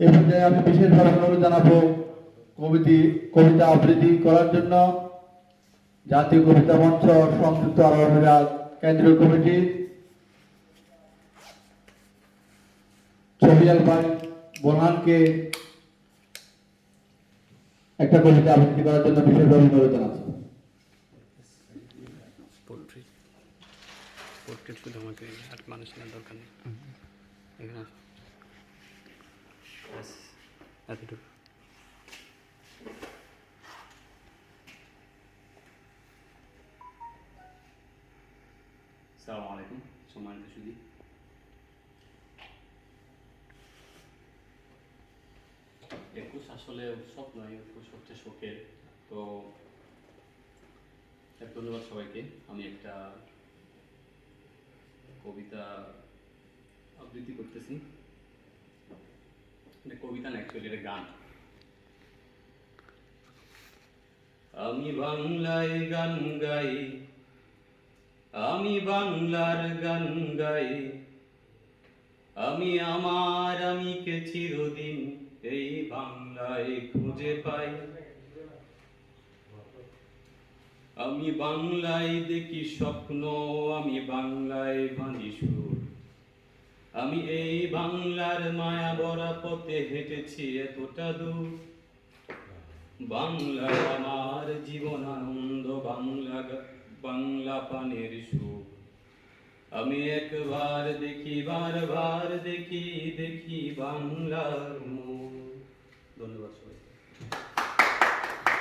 পর্যায়ে আমি বিশেষভাবে জানাব কবিতি, কবিতা আবৃত্তি করার জন্য। জাতীয় কবিতা মঞ্চ সংযুক্ত আরব কেন্দ্রীয় কমিটি। ছবিয়াল ভাই বোরহানকে একটা কবিতা আবৃত্তি করার জন্য বিশেষভাবে অনুরোধ জানাচ্ছি। পোলট্রি। শুধু আমাকে আর মানুষ দরকার নেই। এখানে এতটুকু। একুশ আসলে উৎসব নয় হচ্ছে শোকের। তো ধন্যবাদ সবাইকে। আমি একটা কবিতা আবৃত্তি করতেছি। এটা কবিতা না অ্যাকচুয়ালি এটা গান। আমি বাংলায় গান গাই, আমি বাংলার গান গাই, আমি আমার, আমিকে চিরদিন এই বাংলায় খুঁজে পাই। আমি বাংলায় দেখি স্বপ্ন, আমি বাংলায় বাঁধি সুর। আমি এই বাংলার মায়া বরা পথে হেঁটেছি এতটা দূর। বাংলা আমার জীবন আনন্দ, বাংলা বাংলা পানের সুখ আমি একবার দেখি, বারবার দেখি দেখি বাংলার মুখ।